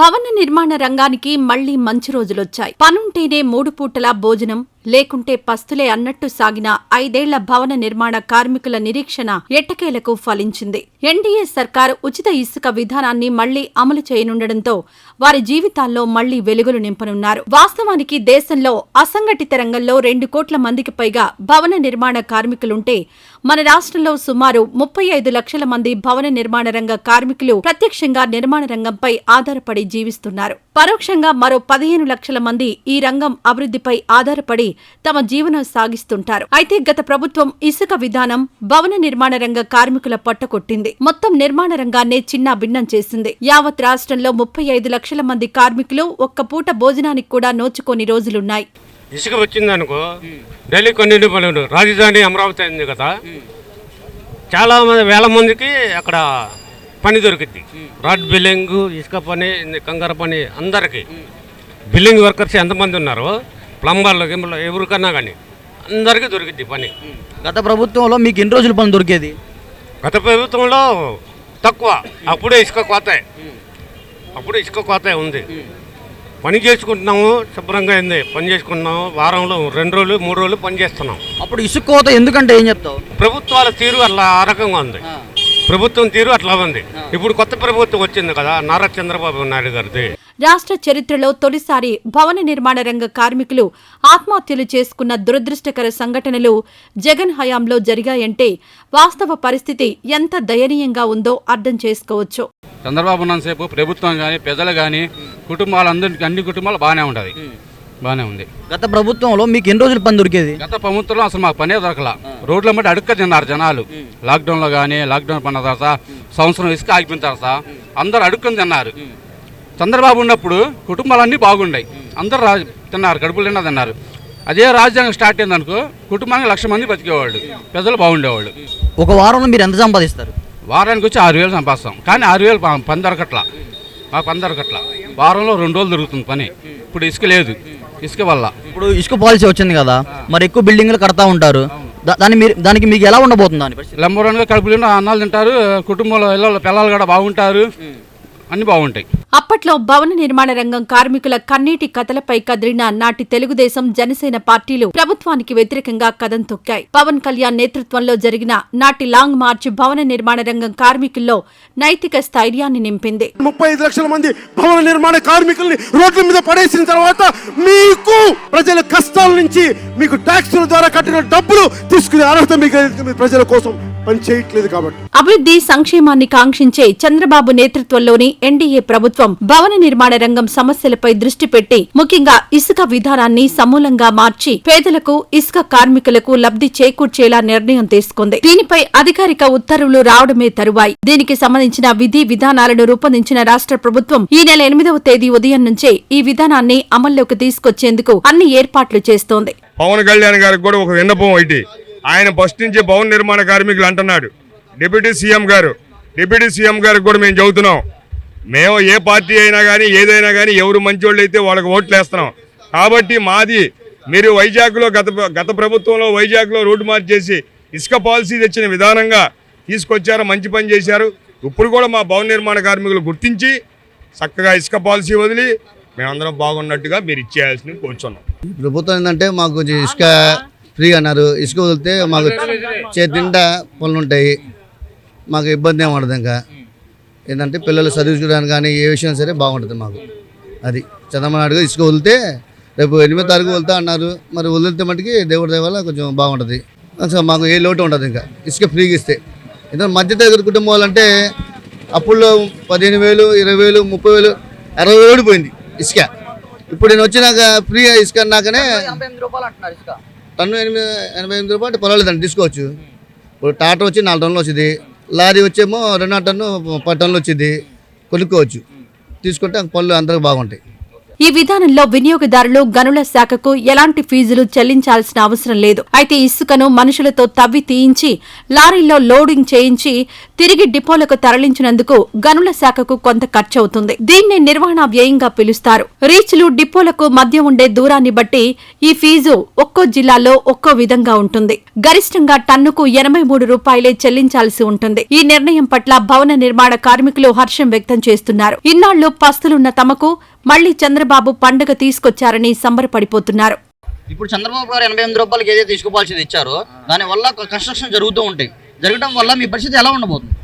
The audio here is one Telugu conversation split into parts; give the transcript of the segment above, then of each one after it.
భవన నిర్మాణ రంగానికి మళ్ళీ మంచి రోజులొచ్చాయి. పనుంటేనే మూడు పూటల భోజనం లేకుంటే పస్తులే అన్నట్టు సాగిన ఐదేళ్ళ భవన నిర్మాణ కార్మికుల నిరీక్షణ ఎట్టకేలకు ఫలించింది. ఎన్డీఏ సర్కారు ఉచిత ఇసుక విధానాన్ని మళ్ళీ అమలు చేయనుండటంతో వారి జీవితాల్లో మళ్ళీ వెలుగులు నింపనున్నారు. వాస్తవానికి దేశంలో అసంఘటిత రంగంలో రెండు కోట్ల మందికి పైగా భవన నిర్మాణ కార్మికులుంటే మన రాష్ట్రంలో సుమారు ముప్పై ఐదు లక్షల మంది భవన నిర్మాణ రంగ కార్మికులు ప్రత్యక్షంగా నిర్మాణ రంగంపై ఆధారపడి జీవిస్తున్నారు. పరోక్షంగా మరో పదిహేను లక్షల మంది ఈ రంగం అభివృద్ధిపై ఆధారపడి తమ జీవనం సాగిస్తుంటారు. అయితే గత ప్రభుత్వం ఇసుక విధానం భవన నిర్మాణ రంగ కార్మికుల పట్టకొట్టింది మొత్తం నిర్మాణ రంగాన్నే చిన్న భిన్నం చేసింది. యావత్ రాష్ట్రంలో ముప్పై ఐదు లక్షల మంది కార్మికులు ఒక్క పూట భోజనానికి కూడా నోచుకోని రోజులున్నాయి. ఇసుక వచ్చిందనుకో ఢిల్లీ కొన్ని పనులు రాజధాని అమరావతి అయింది కదా. చాలా మంది వేల మందికి అక్కడ పని దొరికింది రాడ్ బిల్లింగ్ ఇసుక పని కంగారు పని అందరికీ. బిల్లింగ్ వర్కర్స్ ఎంతమంది ఉన్నారో ప్లంబర్లు గిమ్మర్లు ఎవరికన్నా కానీ అందరికీ దొరికింది పని. గత ప్రభుత్వంలో మీకు ఎన్ని రోజులు పని దొరికేది? గత ప్రభుత్వంలో తక్కువ. అప్పుడే ఇసుక కోతే. అప్పుడు ఇసుక కోతే ఉంది. పని చేసుకుంటున్నాము శుభ్రంగా అయింది పని చేసుకుంటున్నాము. వారంలో రెండు రోజులు మూడు రోజులు పని చేస్తున్నాం. అప్పుడు ఇసుక కోత ఎందుకంటే ఏం చెప్తావు? ప్రభుత్వాల తీరు అట్లా ఆ రకంగా ఉంది. ప్రభుత్వం తీరు అట్లా ఉంది. ఇప్పుడు కొత్త ప్రభుత్వం వచ్చింది కదా నారా చంద్రబాబు నాయుడు గారిది. రాష్ట్ర చరిత్రలో తొలిసారి భవన నిర్మాణ రంగ కార్మికులు ఆత్మహత్యలు చేసుకున్న దురదృష్టకర సంఘటనలు జగన్ హయాంలో జరిగాయంటే వాస్తవ పరిస్థితి ఎంత దయనీయంగా ఉందో అర్థం చేసుకోవచ్చు. చంద్రబాబు ఉన్నంతసేపు ప్రభుత్వం కానీ ప్రజలు కానీ కుటుంబాలందరికీ అన్ని కుటుంబాలు బాగానే ఉంటుంది. బాగానే ఉంది. గత ప్రభుత్వంలో మీకు ఎన్ని రోజులు పని దొరికేది? గత ప్రభుత్వంలో అసలు మాకు పనే దొరకల. రోడ్ల మట్టి అడుక్క తిన్నారు జనాలు. లాక్డౌన్లో కానీ లాక్డౌన్ పడిన తర్వాత సంవత్సరం ఇసుక ఆగిపోయిన తర్వాత అందరు అడుక్కుని తిన్నారు. చంద్రబాబు ఉన్నప్పుడు కుటుంబాలన్నీ బాగున్నాయి అందరు రా తిన్నారు కడుపులు నిండా తిన్నారు. అదే రాజ్యాంగం స్టార్ట్ అయిందనుకో కుటుంబానికి లక్ష మంది బతికేవాళ్ళు ప్రజలు బాగుండేవాళ్ళు. ఒక వారంలో మీరు ఎంత సంపాదిస్తారు? వారానికి వచ్చి ఆరు వేలు సంపాదిస్తాం. కానీ ఆరు వేలు పని దొరకట్లా మాకు పని దొరకట్లా వారంలో రెండు రోజులు దొరుకుతుంది పని. ఇప్పుడు ఇసుక లేదు. ఇసుక వల్ల. ఇప్పుడు ఇసుక పాలసీ వచ్చింది కదా మరి ఎక్కువ బిల్డింగ్లు కడతా ఉంటారు. దా- దాన్ని మీరు దానికి మీకు ఎలా ఉండబోతుంది దాని పరిస్థితి? లంబరాన్గా కడుపులు అన్నాలు తింటారు. కుటుంబంలో ఇళ్ళలో పిల్లలు కూడా బాగుంటారు. అన్నీ బాగుంటాయి. అప్పట్లో భవన నిర్మాణ రంగం కార్మికుల కన్నీటి కథలపై కదిలిన నాటి తెలుగుదేశం జనసేన పార్టీలు ప్రభుత్వానికి వ్యతిరేకంగా కదం తొక్కాయి. పవన్ కళ్యాణ్ నేతృత్వంలో జరిగిన నాటి లాంగ్ మార్చ్ భవన నిర్మాణ రంగం కార్మికుల్లో నైతిక స్థైర్యాన్ని నింపింది. ముప్పై ఐదు లక్షల మంది భవన నిర్మాణ కార్మికుల్ని రోడ్ల మీద పడేసిన తర్వాత మీకు ప్రజల కష్టాల నుంచి మీకు ట్యాక్సుల ద్వారా కట్టిన డబ్బులు తీసుకునే అర్హత మీకు ప్రజల కోసం పని చేయట్లేదు కాబట్టి. అభివృద్ధి సంక్షేమాన్ని కాంక్షించే చంద్రబాబు నేతృత్వంలోని ఎన్డీఏ ప్రభుత్వం భవన నిర్మాణ రంగం సమస్యలపై దృష్టి పెట్టి ముఖ్యంగా ఇసుక విధానాన్ని సమూలంగా మార్చి పేదలకు ఇసుక కార్మికులకు లబ్ధి చేకూర్చేలా నిర్ణయం తీసుకుంది. దీనిపై అధికారిక ఉత్తర్వులు రావడమే తరువాయి. దీనికి సంబంధించిన విధి విధానాలను రూపొందించిన రాష్ట్ర ప్రభుత్వం ఈ నెల ఎనిమిదవ తేదీ ఉదయం నుంచే ఈ విధానాన్ని అమల్లోకి తీసుకొచ్చేందుకు అన్ని ఏర్పాట్లు చేస్తోంది. పవన్ కళ్యాణ్ గారికి కూడా ఒక విన్నపం ఆయన ఫస్ట్ నుంచి భవన నిర్మాణ కార్మికులు అంటున్నాడు. డిప్యూటీ సీఎం గారు. డిప్యూటీ సీఎం గారికి కూడా మేము చెబుతున్నాం. మేము ఏ పార్టీ అయినా కానీ ఏదైనా కానీ ఎవరు మంచోళ్ళు అయితే వాళ్ళకి ఓట్లు వేస్తున్నాం. కాబట్టి మాది మీరు వైజాగ్లో గత గత ప్రభుత్వంలో వైజాగ్లో రోడ్డు మార్చి చేసి ఇసుక పాలసీ తెచ్చిన విధానంగా తీసుకొచ్చారు మంచి పని చేశారు. ఇప్పుడు కూడా మా భవన నిర్మాణ కార్మికులు గుర్తించి చక్కగా ఇసుక పాలసీ వదిలి మేమందరం బాగున్నట్టుగా మీరు ఇచ్చేయాల్సింది కూర్చున్నాం. ప్రభుత్వం ఏంటంటే మాకు కొంచెం ఇసుక ఫ్రీ అన్నారు ఇసుక వదిలితే మాకు చేతి నిండా పనులు ఉంటాయి మాకు ఇబ్బంది ఏమి ఉండదు ఇంకా. ఏంటంటే పిల్లలు చదివించుకోవడానికి కానీ ఏ విషయం సరే బాగుంటుంది మాకు. అది చంద్రబాబు నాయుడు ఇసుక వదిలితే రేపు ఎనిమిదో తారీఖు వెళ్తా అన్నారు. మరి వదిలితే మటుకి దేవుడి దయ వల్ల కొంచెం బాగుంటుంది. అసలు మాకు ఏ లోటు ఉండదు ఇంకా. ఇసుక ఫ్రీగా ఇస్తే. ఎందుకంటే మధ్యతరగతి కుటుంబం వాళ్ళంటే అప్పుల్లో పదిహేను వేలు ఇరవై వేలు ముప్పై వేలు అరవై వేలు పోయింది ఇసుక. ఇప్పుడు నేను వచ్చినాక ఫ్రీ ఇసుక అన్నాకనే టన్ను ఎనిమిది ఎనభై ఎనిమిది రూపాయలు పర్వాలేదండి తీసుకోవచ్చు. ఇప్పుడు టాటా వచ్చి నాలుగు టన్నులు వచ్చింది. లారీ వచ్చేమో రెండున్నర టన్ను పది టన్నులు వచ్చింది. కొనుక్కోవచ్చు. తీసుకుంటే పళ్ళు అందరికి బాగుంటాయి. ఈ విధానంలో వినియోగదారులు గనుల శాఖకు ఎలాంటి ఫీజులు చెల్లించాల్సిన అవసరం లేదు. అయితే ఇసుకను మనుషులతో తవ్వి తీయించి లారీల్లో లోడింగ్ చేయించి తిరిగి డిపోలకు తరలించినందుకు గనుల శాఖకు కొంత ఖర్చవుతుంది. దీన్ని నిర్వహణ వ్యయంగా పిలుస్తారు. రీచ్లు డిపోలకు మధ్య ఉండే దూరాన్ని బట్టి ఈ ఫీజు ఒక్కో జిల్లాలో ఒక్కో విధంగా ఉంటుంది. గరిష్టంగా టన్నుకు ఎనభై మూడు రూపాయలే చెల్లించాల్సి ఉంటుంది. ఈ నిర్ణయం పట్ల భవన నిర్మాణ కార్మికులు హర్షం వ్యక్తం చేస్తున్నారు. ఇన్నాళ్ళు పస్తులున్న తమకు మళ్ళీ చంద్రబాబు పండుగ తీసుకొచ్చారని సంబరపడిపోతున్నారు. ఇప్పుడు చంద్రబాబు గారు ఎనభై ఎనిమిది రూపాయలకి ఏదైతే తీసుకోవాల్సింది ఇచ్చారో దానివల్ల కన్స్ట్రక్షన్ జరుగుతూ ఉంటాయి. జరగడం వల్ల మీ పరిస్థితి ఎలా ఉండబోతుంది?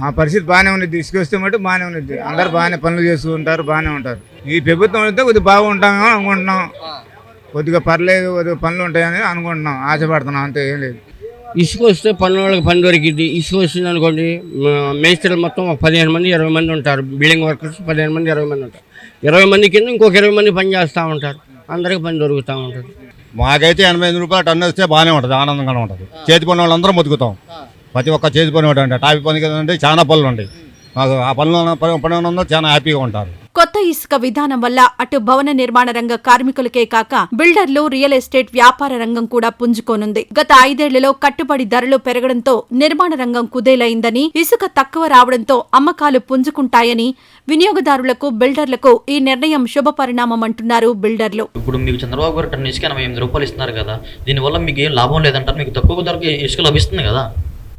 మా పరిస్థితి బాగానే ఉంది. తీసుకొస్తే మటు బాగానే ఉంది అందరు బాగానే పనులు చేసుకుంటారు బాగానే ఉంటారు. ఈ ప్రభుత్వం అయితే కొద్దిగా బాగుంటామేమో అనుకుంటున్నాం. కొద్దిగా పర్లేదు కొద్దిగా పనులు ఉంటాయని అనుకుంటున్నాం. ఆశపడుతున్నాం. అంతే ఏం లేదు. ఇసుక వస్తే పని వాళ్ళకి పని దొరికింది ఇసుక వస్తుంది అనుకోండి మేస్త్రీలు మొత్తం ఒక పదిహేను మంది ఇరవై మంది ఉంటారు. బిల్డింగ్ వర్కర్స్ పదిహేను మంది ఇరవై మంది ఉంటారు. ఇరవై మంది కింద ఇంకొక ఇరవై మంది పని చేస్తూ ఉంటారు. అందరికి పని దొరుకుతూ ఉంటుంది. మాకైతే ఎనభై ఐదు రూపాయలు టన్ను వస్తే బాగానే ఉంటుంది ఆనందంగానే ఉంటుంది. చేతి పని వాళ్ళందరం బతుకుతాం. ప్రతి ఒక్క చేతి పని ఒకటి అంటే టాపి పని కదంటే చాలా పనులు ఉంటాయి మాకు ఆ పనులు పని పని ఉన్నందుకు చాలా హ్యాపీగా ఉంటారు. కొత్త ఇసుక విధానం వల్ల అటు భవన నిర్మాణ రంగ కార్మికులకే కాక బిల్డర్లు రియల్ ఎస్టేట్ వ్యాపార రంగం కూడా పుంజుకోనుంది. గత ఐదేళ్ళలో కట్టుబడి ధరలు పెరగడంతో నిర్మాణ రంగం కుదేలైందని ఇసుక తక్కువ రావడంతో అమ్మకాలు పుంజుకుంటాయని వినియోగదారులకు బిల్డర్లకు ఈ నిర్ణయం శుభ పరిణామమంటున్నారు బిల్డర్లు. ఇప్పుడు మీకు చంద్రబాబు గారు ఇసుక ఎనభై ఎనిమిది రూపాయలు ఇస్తున్నారు కదా? దీనివల్ల మీకు ఏం లాభం లేదంటారు? మీకు తక్కువ ధరకు ఇసుక లభిస్తుంది కదా?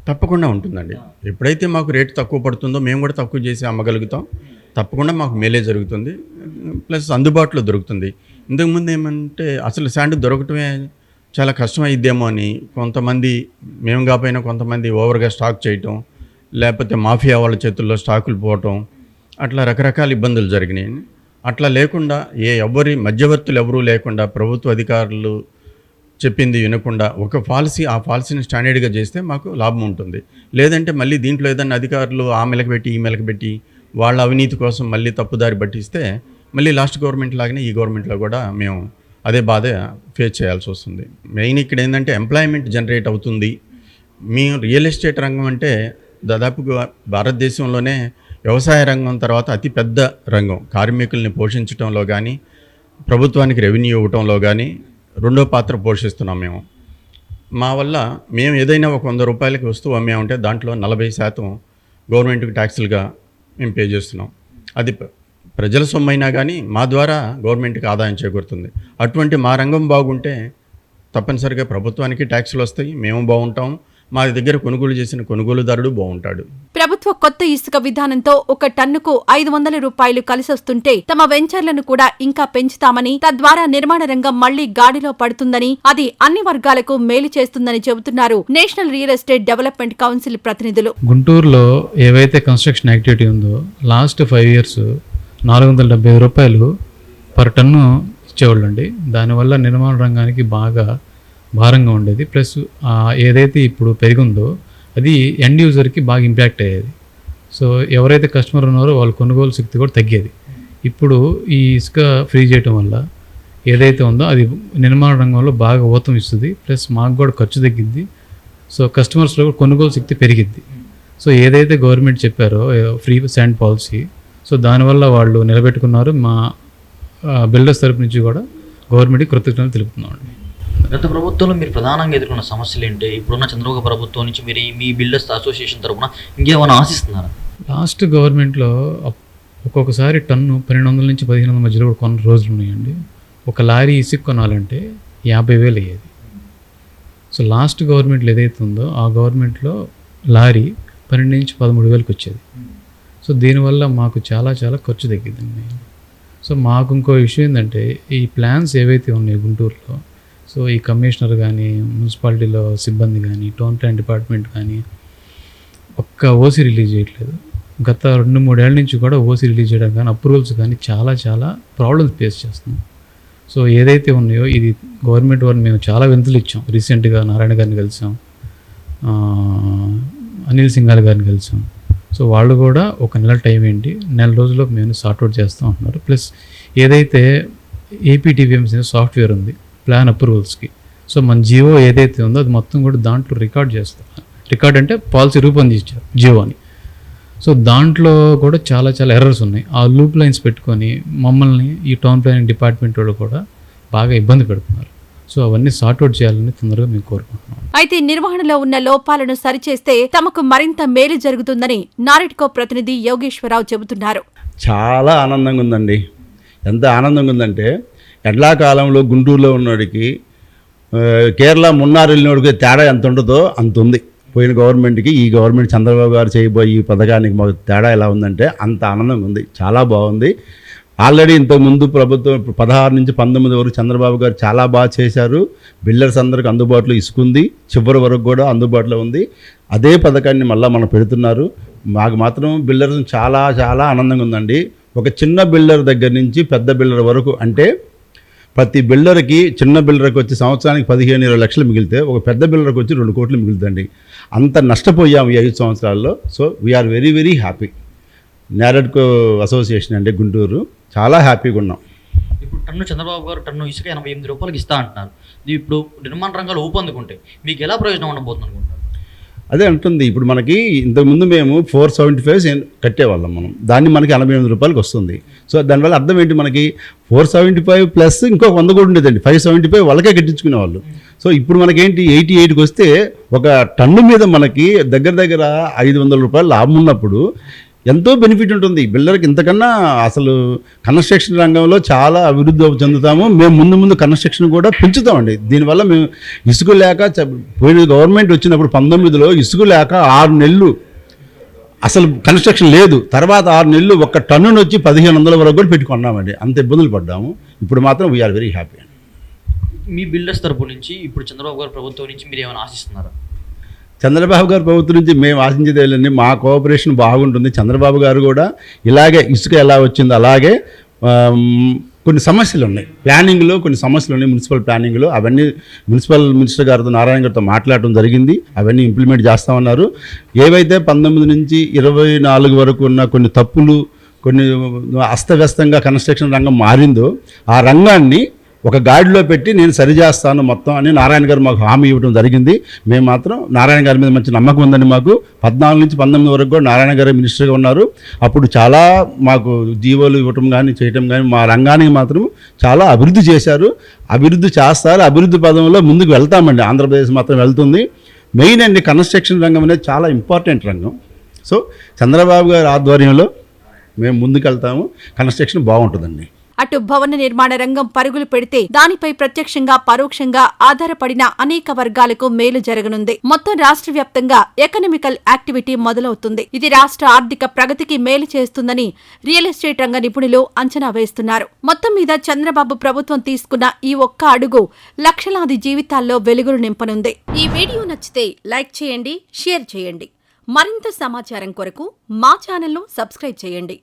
తప్పకుండా ఉంటుందండి. ఎప్పుడైతే మాకు రేటు తక్కువ పడుతుందో మేము కూడా తక్కువ చేసి అమ్మగలుగుతాం. తప్పకుండా మాకు మేలే జరుగుతుంది. ప్లస్ అందుబాటులో దొరుకుతుంది. ఇంతకుముందు ఏమంటే అసలు శాండ్ దొరకటమే చాలా కష్టమైద్దేమో అని కొంతమంది మేము కాపోయినా కొంతమంది ఓవర్గా స్టాక్ చేయటం లేకపోతే మాఫియా వాళ్ళ చేతుల్లో స్టాకులు పోవటం అట్లా రకరకాల ఇబ్బందులు జరిగినాయి. అట్లా లేకుండా ఏ ఎవరి మధ్యవర్తులు ఎవరూ లేకుండా ప్రభుత్వ అధికారులు చెప్పింది వినకుండా ఒక పాలసీ ఆ పాలసీని స్టాండర్డ్గా చేస్తే మాకు లాభం ఉంటుంది. లేదంటే మళ్ళీ దీంట్లో ఏదన్నా అధికారులు ఆ మెలకు పెట్టి ఈ మెలకు పెట్టి వాళ్ళ అవినీతి కోసం మళ్ళీ తప్పుదారి పట్టిస్తే మళ్ళీ లాస్ట్ గవర్నమెంట్ లాగానే ఈ గవర్నమెంట్లో కూడా మేము అదే బాధ ఫేస్ చేయాల్సి వస్తుంది. మెయిన్ ఇక్కడ ఏంటంటే ఎంప్లాయ్మెంట్ జనరేట్ అవుతుంది. మేము రియల్ ఎస్టేట్ రంగం అంటే దాదాపుగా భారతదేశంలోనే వ్యవసాయ రంగం తర్వాత అతిపెద్ద రంగం. కార్మికుల్ని పోషించడంలో కానీ ప్రభుత్వానికి రెవెన్యూ ఇవ్వటంలో కానీ రెండో పాత్ర పోషిస్తున్నాం మేము. మా వల్ల మేము ఏదైనా ఒక వంద రూపాయలకి వస్తువు అమ్మామంటే దాంట్లో నలభై శాతం గవర్నమెంట్కి ట్యాక్సులుగా మేము పే చేస్తున్నాం. అది ప్రజల ప్రజల అయినా కానీ మా ద్వారా గవర్నమెంట్కి ఆదాయం చేకూరుతుంది. అటువంటి మా రంగం బాగుంటే తప్పనిసరిగా ప్రభుత్వానికి ట్యాక్సులు వస్తాయి మేము బాగుంటాం. మా దగ్గర కొనుగోలు చేసిన కొనుగోలుదారుడు బాగుంటాడు. ప్రభుత్వ కొత్త ఇసుక విధానంతో ఒక టన్నుకు ఐదు వందల రూపాయలు కలిసొస్తుంటే తమ వెంచర్లను కూడా ఇంకా పెంచుతామని తద్వారా నిర్మాణ రంగం మళ్ళీ గాడిలో పడుతుందని అది అన్ని వర్గాలకు మేలు చేస్తుందని చెబుతున్నారు national real estate development council ప్రతినిధులు. గుంటూరులో ఏవైతే కన్స్ట్రక్షన్ యాక్టివిటీ ఉందో లాస్ట్ ఫైవ్ ఇయర్స్ నాలుగు వందల డెబ్బై రూపాయలు పర్ టన్ను ఇచ్చేవాళ్ళు అండి దానివల్ల నిర్మాణ రంగానికి బాగా భారంగా ఉండేది. ప్లస్ ఏదైతే ఇప్పుడు పెరిగిందో అది ఎండ్ యూజర్కి బాగా ఇంపాక్ట్ అయ్యేది. సో ఎవరైతే కస్టమర్ ఉన్నారో వాళ్ళ కొనుగోలు శక్తి కూడా తగ్గేది. ఇప్పుడు ఈ ఇసుక ఫ్రీ చేయటం వల్ల ఏదైతే ఉందో అది నిర్మాణ రంగంలో బాగా ఊతం ఇస్తుంది. ప్లస్ మాకు కూడా ఖర్చు తగ్గింది సో కస్టమర్స్లో కూడా కొనుగోలు శక్తి పెరిగిద్ది. సో ఏదైతే గవర్నమెంట్ చెప్పారో ఫ్రీ శాండ్ పాలసీ సో దానివల్ల వాళ్ళు నిలబెట్టుకున్నారు. మా బిల్డర్స్ తరపు నుంచి కూడా గవర్నమెంట్కి కృతజ్ఞతలు తెలుపుతున్నామండి. గత ప్రభుత్వంలో మీరు ప్రధానంగా ఎదుర్కొన్న సమస్యలు ఏంటి? ఇప్పుడున్న చంద్రబాబు ప్రభుత్వం నుంచి మీరు మీ బిల్డర్స్ అసోసియేషన్ తరపున ఇంకేమైనా ఆశిస్తున్నారా? లాస్ట్ గవర్నమెంట్లో ఒక్కొక్కసారి టన్ను పన్నెండు వందల నుంచి పదిహేను వందల మధ్యలో కూడా కొన్ని రోజులు ఉన్నాయండి. ఒక లారీ ఇసుక కొనాలంటే యాభై వేలు అయ్యేది. సో లాస్ట్ గవర్నమెంట్లో ఏదైతే ఉందో ఆ గవర్నమెంట్లో లారీ పన్నెండు నుంచి పదమూడు వేలకు వచ్చేది. సో దీనివల్ల మాకు చాలా చాలా ఖర్చు తగ్గిద్దండి. సో మాకు ఇంకో విషయం ఏంటంటే ఈ ప్లాన్స్ ఏవైతే ఉన్నాయి గుంటూరులో సో ఈ కమిషనర్ కానీ మున్సిపాలిటీలో సిబ్బంది కానీ టౌన్ ప్లాన్ డిపార్ట్మెంట్ కానీ ఒక్క ఓసీ రిలీజ్ చేయట్లేదు. గత రెండు మూడేళ్ళ నుంచి కూడా ఓసీ రిలీజ్ చేయడం కానీ అప్రూవల్స్ కానీ చాలా చాలా ప్రాబ్లమ్స్ ఫేస్ చేస్తున్నాం. సో ఏదైతే ఉన్నాయో ఇది గవర్నమెంట్ వారిని మేము చాలా వింతలు ఇచ్చాం. రీసెంట్గా నారాయణ గారిని కలిసాం. అనిల్ సింఘాల్ గారిని కలిసాం. సో వాళ్ళు కూడా ఒక నెల టైం ఏంటి నెల రోజుల్లో మేము సార్ట్అవుట్ చేస్తాం అంటున్నారు. ప్లస్ ఏదైతే ఏపీటీవీఎంసీ సాఫ్ట్వేర్ ఉంది ప్లాన్ అప్రూవల్స్కి సో మన జియో ఏదైతే ఉందో అది మొత్తం కూడా దాంట్లో రికార్డ్ చేస్తాం. రికార్డ్ అంటే పాలసీ రూపొందించారు జియో అని. సో దాంట్లో కూడా చాలా చాలా ఎర్రర్స్ ఉన్నాయి. ఆ లూప్ లైన్స్ పెట్టుకొని మమ్మల్ని ఈ టౌన్ ప్లానింగ్ డిపార్ట్మెంట్ వాళ్ళు కూడా బాగా ఇబ్బంది పెడుతున్నారు. సో అవన్నీ సార్ట్అవుట్ చేయాలని తొందరగా మేము కోరుకుంటున్నాం. అయితే నిర్వహణలో ఉన్న లోపాలను సరిచేస్తే తమకు మరింత మేలు జరుగుతుందని నారెడ్కో ప్రతినిధి యోగేశ్వరరావు చెబుతున్నారు. చాలా ఆనందంగా ఉందండి. ఎంత ఆనందంగా ఉందంటే ఎండాకాలంలో గుంటూరులో ఉన్నోడికి కేరళ మున్నారు వెళ్ళినోడికి తేడా ఎంత ఉంటుందో అంత ఉంది పోయిన గవర్నమెంట్కి ఈ గవర్నమెంట్ చంద్రబాబు గారు చేయబోయే ఈ పథకానికి మాకు తేడా ఎలా ఉందంటే అంత ఆనందంగా ఉంది. చాలా బాగుంది. ఆల్రెడీ ఇంతకుముందు ప్రభుత్వం పదహారు నుంచి పంతొమ్మిది వరకు చంద్రబాబు గారు చాలా బాగా చేశారు. బిల్డర్స్ అందరికి అందుబాటులో ఇసుకుంది చివరి వరకు కూడా అందుబాటులో ఉంది. అదే పథకాన్ని మళ్ళీ మనం పెడుతున్నారు. మాకు మాత్రం బిల్డర్స్ చాలా చాలా ఆనందంగా ఉందండి. ఒక చిన్న బిల్డర్ దగ్గర నుంచి పెద్ద బిల్డర్ వరకు అంటే ప్రతి బిల్డర్కి చిన్న బిల్డర్కి వచ్చి సంవత్సరానికి పదిహేను ఇరవై లక్షలు మిగిలితే ఒక పెద్ద బిల్డర్కి వచ్చి రెండు కోట్లు మిగులుతుంది అంత నష్టపోయాము ఈ ఐదు సంవత్సరాల్లో. So we are very very happy NAREDCO association అండి గుంటూరు. చాలా హ్యాపీగా ఉన్నాం. ఇప్పుడు టన్ను చంద్రబాబు గారు టన్ను ఇసుక ఎనభై ఎనిమిది రూపాయలకి ఇస్తా అంటున్నారు. ఇప్పుడు నిర్మాణ రంగాలు ఊపందుకుంటే మీకు ఎలా ప్రయోజనం ఉండబోతుంది అనుకుంటున్నారు అదే అంటుంది. ఇప్పుడు మనకి ఇంతకుముందు మేము ఫోర్ సెవెంటీ ఫైవ్ కట్టేవాళ్ళం మనం. దాన్ని మనకి ఎనభై ఎనిమిది రూపాయలకి వస్తుంది. సో దానివల్ల అర్థం ఏంటి మనకి? ఫోర్ సెవెంటీ ఫైవ్ ప్లస్ ఇంకో వంద కూడా ఉండేదండి. ఫైవ్ సెవెంటీ ఫైవ్ వాళ్ళకే కట్టించుకునే వాళ్ళు. సో ఇప్పుడు మనకేంటి? ఎయిటీ ఎయిట్కి వస్తే ఒక టన్ను మీద మనకి దగ్గర దగ్గర ఐదు వందల రూపాయలు లాభం ఉన్నప్పుడు ఎంతో బెనిఫిట్ ఉంటుంది. బిల్డర్కి ఇంతకన్నా అసలు కన్స్ట్రక్షన్ రంగంలో చాలా అభివృద్ధి చెందుతాము. మేము ముందు ముందు కన్స్ట్రక్షన్ కూడా పెంచుతామండి. దీనివల్ల మేము ఇసుక లేక పోయిన గవర్నమెంట్ వచ్చినప్పుడు పంతొమ్మిదిలో ఇసుక లేక ఆరు నెలలు అసలు కన్స్ట్రక్షన్ లేదు. తర్వాత ఆరు నెలలు ఒక టన్ను వచ్చి పదిహేను వందల వరకు కూడా పెట్టుకున్నామండి అంత ఇబ్బందులు పడ్డాము. ఇప్పుడు మాత్రం వీఆర్ వెరీ హ్యాపీ మీ బిల్డర్స్ తరపు నుంచి ఇప్పుడు చంద్రబాబు గారు ప్రభుత్వం నుంచి మీరు ఏమైనా ఆశిస్తున్నారా? చంద్రబాబు గారు ప్రభుత్వం నుంచి మేము ఆశించేది మా కోఆపరేషన్ బాగుంటుంది. చంద్రబాబు గారు కూడా ఇలాగే ఇసుక ఎలా వచ్చిందో అలాగే కొన్ని సమస్యలు ఉన్నాయి. ప్లానింగ్లో కొన్ని సమస్యలు ఉన్నాయి మున్సిపల్ ప్లానింగ్లో. అవన్నీ మున్సిపల్ మినిస్టర్ గారితో నారాయణ గారితో మాట్లాడటం జరిగింది. అవన్నీ ఇంప్లిమెంట్ చేస్తామన్నారు. ఏవైతే పంతొమ్మిది నుంచి ఇరవై నాలుగు వరకు ఉన్న కొన్ని తప్పులు కొన్ని అస్తవ్యస్తంగా కన్స్ట్రక్షన్ రంగం మారిందో ఆ రంగాన్ని ఒక గాడిలో పెట్టి నేను సరిచేస్తాను మొత్తం అని నారాయణ గారు మాకు హామీ ఇవ్వడం జరిగింది. మేము మాత్రం నారాయణ గారి మీద మంచి నమ్మకం ఉందండి మాకు. పద్నాలుగు నుంచి పంతొమ్మిది వరకు కూడా నారాయణ గారు మినిస్టర్గా ఉన్నారు. అప్పుడు చాలా మాకు జీవోలు ఇవ్వటం కానీ చేయటం కానీ మా రంగానికి మాత్రం చాలా అభివృద్ధి చేశారు. అభివృద్ధి చేస్తారు. అభివృద్ధి పదంలో ముందుకు వెళ్తామండి. ఆంధ్రప్రదేశ్ మాత్రం వెళ్తుంది. మెయిన్ అండి కన్స్ట్రక్షన్ రంగం అనేది చాలా ఇంపార్టెంట్ రంగం. సో చంద్రబాబు గారి ఆధ్వర్యంలో మేము ముందుకెళ్తాము కన్స్ట్రక్షన్ బాగుంటుందండి. అటు భవన నిర్మాణ రంగం పరుగులు పెడితే దానిపై ప్రత్యక్షంగా పరోక్షంగా ఆధారపడిన అనేక వర్గాలకు మేలు జరగనుంది. మొత్తం రాష్ట్ర వ్యాప్తంగా ఎకనామికల్ యాక్టివిటీ మొదలవుతుంది. ఇది రాష్ట్ర ఆర్థిక ప్రగతికి మేలు చేస్తుందని రియల్ ఎస్టేట్ రంగ నిపుణులు అంచనా వేస్తున్నారు. మొత్తం మీద చంద్రబాబు ప్రభుత్వం తీసుకున్న ఈ ఒక్క అడుగు లక్షలాది జీవితాల్లో వెలుగులు నింపనుంది. ఈ వీడియో నచ్చితే లైక్ చేయండి షేర్ చేయండి. మరింత సమాచారం కొరకు మా ఛానల్ను సబ్స్క్రైబ్ చేయండి.